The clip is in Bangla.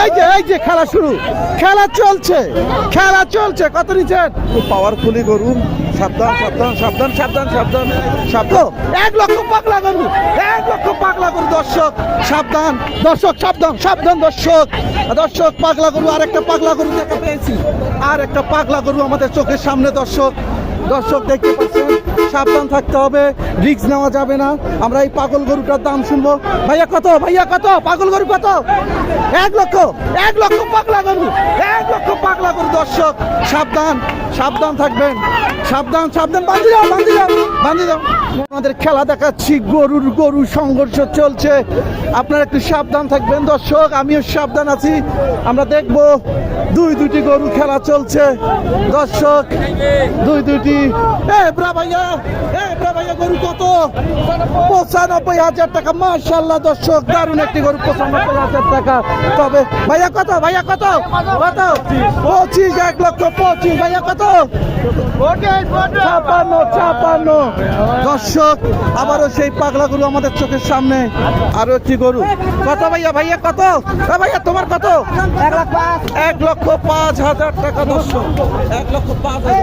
এই যে এই যে খেলা শুরু। খেলা চলছে খেলা চলছে। কত নিচ্ছেন? পাওয়ারফুলি গরু সাবধান সাবধান সাবধান সাবধান সাবধান সাবধান। এক লক্ষ পাগলা গরু এক লক্ষ পাগলা গরু দর্শক সাবধান দর্শক সাবধান সাবধান দর্শক। দর্শক পাগলা গরু আর একটা পাগলা গরু দেখা পেয়েছি। আর একটা পাগলা গরু আমাদের চোখের সামনে দর্শক। দর্শক দেখতে পাচ্ছেন? সাবধান থাকতে হবে রিক্স নেওয়া যাবে না। আমরা এই পাগল গরুটার দাম শুনব। ভাইয়া কত? ভাইয়া কত? পাগল গরু কত? এক লক্ষ এক লক্ষ পাগলা গরু, এক লক্ষ পাগলা গরু, দর্শক, সাবধান সাবধান থাকবেন। সাবধান সাবধান বান্ধি দাও বান্ধি দাও বান্ধি দাও আমাদের খেলা দেখাচ্ছি, গরুর গরু সংঘর্ষ চলছে। আপনারা একটু সাবধান থাকবেন দর্শক, আমিও সাবধান আছি। আমরা দেখব দুই দুটি গরু খেলা চলছে। দর্শক, দুই দুটি এ, ব্রা ভাইয়া গরু কত? পঁচানব্বই হাজার টাকা। মার্শাল্লাহ দর্শক দারুণ একটি গরু পঁচানব্বই হাজার টাকা। তবে ভাইয়া কত? ভাইয়া কত? কত? পঁচিশ এক লক্ষ পঁচিশ। ভাইয়া কত? ছাপান্ন ছাপান্ন। দর্শক আবারও সেই পাগলা গরু আমাদের চোখের সামনে। আরও একটি গরু। কত ভাইয়া? ভাইয়া কত? ভাইয়া তোমার কত? এক লক্ষ পাঁচ হাজার টাকা দর্শক। এক লক্ষ পাঁচ হাজার।